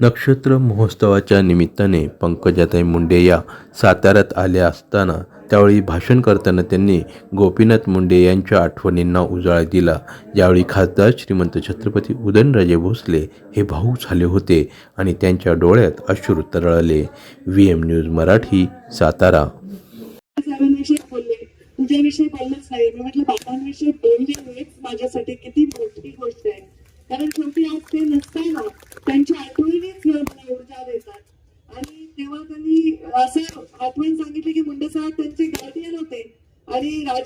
नक्षत्र महोत्सवाच्या निमित्ताने पंकजाताई मुंडे या साताऱ्यात आल्या असताना त्यावेळी भाषण करताना त्यांनी गोपीनाथ मुंडे यांच्या आठवणींना उजाळा दिला. यावेळी खासदार श्रीमंत छत्रपती उदयनराजे भोसले हे भाऊ झाले होते आणि त्यांच्या डोळ्यात अश्रू तरळले. V M news Marathi Satara. तुझ्याविषयी बोललंच नाही मी म्हटलं बाबांविषयी बोलणे हेच माझ्यासाठी किती मोठी गोष्ट आहे. कारण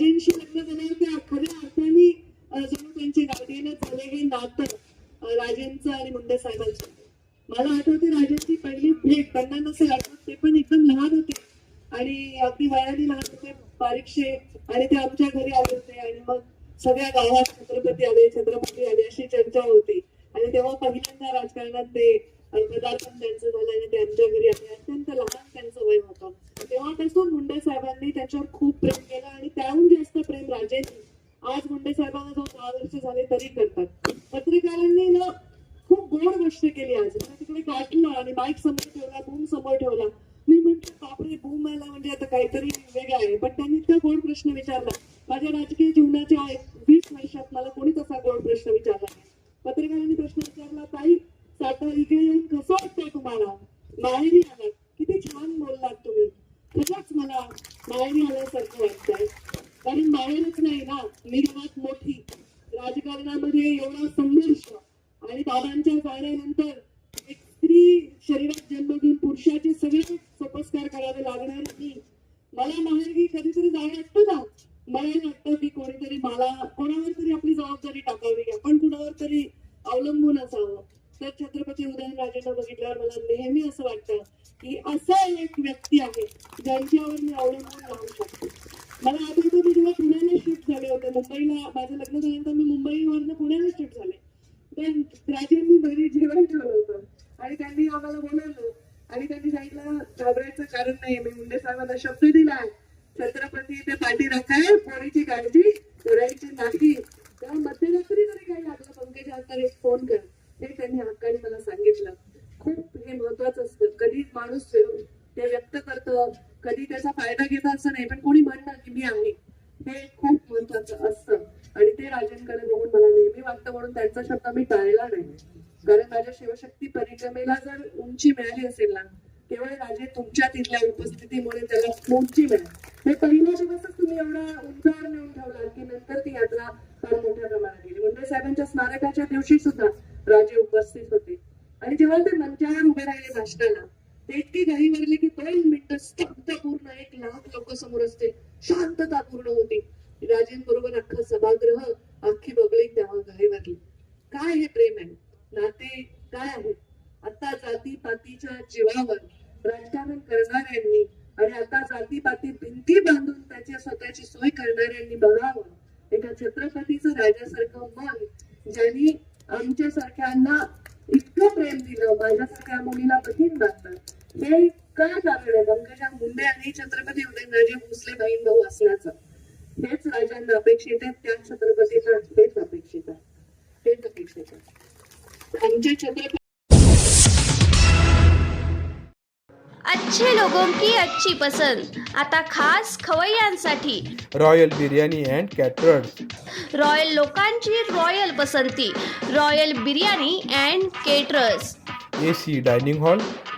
राजेंशी लग्न झाल्यावर ते खऱ्या अर्थाने जणू त्यांचे गार्डियनच झाले हे नातं राजेंचं आणि मुंडे साहेबांचं. मला आठवते राजेंची पहिली भेट त्यांना नसेल आठवत ते पण एकदम लहान होते. आणि अगदी वयाने लहान होते बारीकशे आणि ते आमच्या घरी आले होते. आणि मग सगळ्या गावात छत्रपती आले छत्रपती आले अशी चर्चा होती. आणि तेव्हा पहिल्यांदा राजकारणात ते पदार्पण त्यांचं झालं आणि ते आमच्या घरी आले. अत्यंत लहान त्यांचं वय होतं. तेव्हापासून मुंडे साहेबांनी त्याच्यावर खूप प्रेम केलं आणि त्याहून जास्त प्रेम राजेंनी आज मुंडे साहेबांना जो दहा वर्ष झाले तरी करतात. पत्रकारांनी ना खूप गोड गोष्ट केली आज. तिकडे गाठलं आणि माईक समोर ठेवला बूम समोर ठेवला. मी म्हटलं बापरे बूम आला म्हणजे आता काहीतरी वेगळं आहे. पण त्यांनी इतका गोड प्रश्न विचारला. माझ्या राजकीय जीवनाच्या वीस वर्षात मला कोणीच असा गोड प्रश्न विचारला नाही? पत्रकारांनी प्रश्न विचारला ताई साता इकडे येऊन कसं वाटतंय तुम्हाला? माहेरी आलात. किती छान बोललात तुम्ही. खरंच मला माहेरी आल्यासारखं वाटतंय. कारण माहेरच नाही ना. मी गावात मोठी. राजकारणामध्ये एवढा संघर्ष आणि बाबांच्या जाण्यानंतर एक स्त्री शरीरात जन्म घेऊन पुरुषाचे सगळे सोपस्कार करावे लागणार की मला माहेरी कधीतरी जाय वाटतं ना मला हे वाटतं की कोणीतरी मला कोणावर तरी आपली जबाबदारी टाकावी आपण कुणावर तरी अवलंबून असावं. तर छत्रपती उदयनराजेंना बघितल्यावर मला नेहमी असं वाटतं की असा एक व्यक्ती आहे ज्यांच्यावर मी अवलंबून राहू शकतो. मला आठवतं मी जेव्हा पुण्याला शिफ्ट झाले होते मुंबईला माझं लग्न झाल्यानंतर मी मुंबईवरनं पुण्याला शिफ्ट झाले. पण राजेंनी घरी जेवण ठेवलं होतं. आणि त्यांनी आम्हाला बोलवलं. आणि त्यांनी सांगितलं घाबरायचं कारण नाही मी मुंडे साहेबांना शब्द दिला छत्रपती ते पाठी राखाय पोरीची काळजी करायची नाही. तेव्हा मध्यरात्री जरी काही लागलं पंकजा आता एक फोन कर. हे त्यांनी हक्काने मला सांगितलं खूप हे महत्वाचं असतं कधी माणूस ते व्यक्त करतं कधी त्याचा फायदा घेतं असं नाही पण कोणी म्हणणार की मी आहे? हे खूप महत्वाचं असतं. आणि ते राजांकडे बघून मला नेहमी वाटतं म्हणून त्यांचा शब्द मी टाळला नाही. कारण माझ्या शिवशक्ती परिक्रमेला जर उंची मिळाली असेल ना केवळ राजे तुमच्या तिथल्या उपस्थितीमुळे त्याला उंची मिळाली. हे पहिला दिवसच तुम्ही एवढा उंचावर नेऊन ठेवला की नंतर ती यात्रा फार मोठ्या प्रमाणात गेली. मुंडे साहेबांच्या स्मारकाच्या दिवशी सुद्धा राजे उपस्थित होते. आणि जेव्हा ते मंचावर उभे राहिले भाषणाला ते इतकी घाई भरली की दोन मिनिटं स्तब्ध पूर्ण एक लाख लोक समोर असते शांतता पूर्ण होती. राजेंबरोबर अख्खा सभागृह अख्खी बगळी तेव्हा घाई भरली काय हे प्रेम आहे? नाते काय आहे आता जाती पातीच्या जीवावर राजकारण करणाऱ्यांनी आणि आता जाती पाती भिंती बांधून त्याची स्वतःची सोय करणाऱ्यांनी बघावं. एका छत्रपतीचं राजासारखं मन ज्यांनी आमच्या सारख्यांना इतकं प्रेम दिलं माझ्यासारख्या मुलीला कठीण बांधतात हे काय कारण आहे पंकजा मुंडे आणि छत्रपती उदयनराजे भोसले बहीण भाऊ असण्याचं हेच राजांना अपेक्षित आहे त्या छत्रपतींना हेच अपेक्षित आहे. हेच अपेक्षित आहे. आमचे छत्रपती अच्छे लोगों की अच्छी पसंद. आता खास खवय्यांसाठी. Royal biryani and caterers royal लोकांची रॉयल पसंती. Royal biryani and caterers A C dining hall